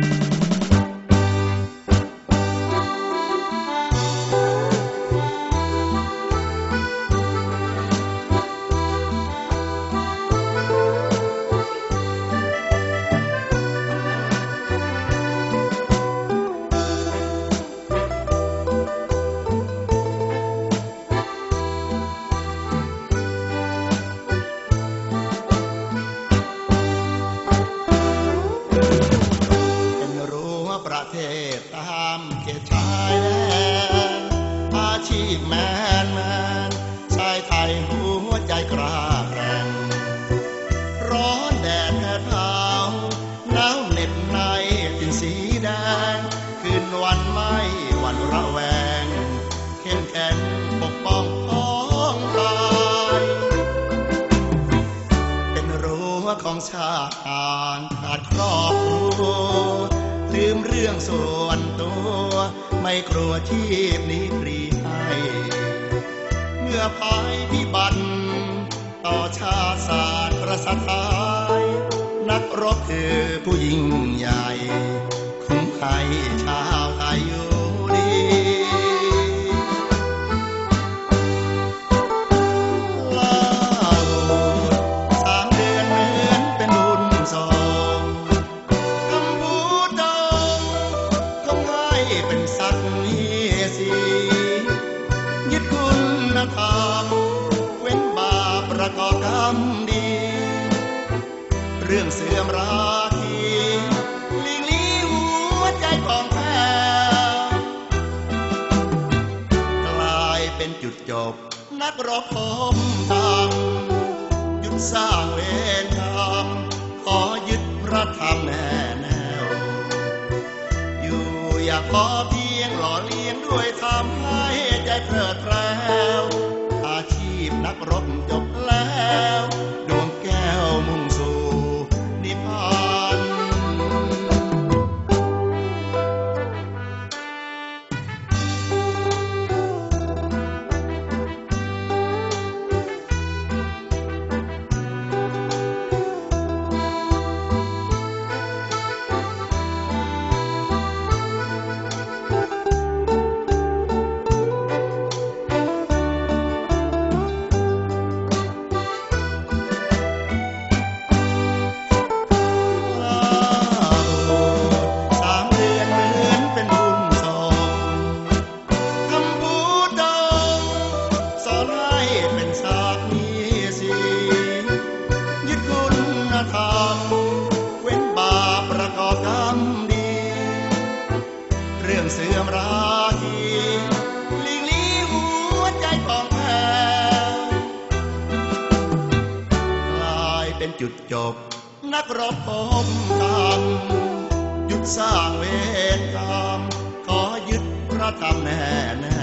เป็ ชีพแมนแมนชายไทยหัวใจกล้าแรงร้อนแดดแผดเผาหนาวเหน็บในเป็นสีแดง คืนวันไม่หวันระแวงเข้มแข็งปกป้องพ้องกายเป็นรั้วของชาติขาดครอบครัวลืมเรื่องส่วนตัว ไม่กลัวชีพนี้ปรี อภัยพิบัติต่อชาติศาสตร์ประสาทายนักรบคือผู้ยิ่งใหญ่ คุ้มให้ชาวไทยอยู่ เรื่องเสื่อมราคีหลีกลีหัวใจของแพ้กลายเป็นจุดจบ นักรบผมทำหยุดสร้างเวรกรรมขอยึดพระธรรมแน่แนว อยู่อย่างพอเพียงหล่อเลี้ยงด้วยทำให้ใจเพลิดเพลิวอาชีพนักรบจบแล้ว รื่องเสื่อมราคีหลีกลีหัวใจของแพ้กลายเป็นจุดจบ นักรบผมทำหยุดสร้างเวรกรรมขอยึดพระธรรมแน่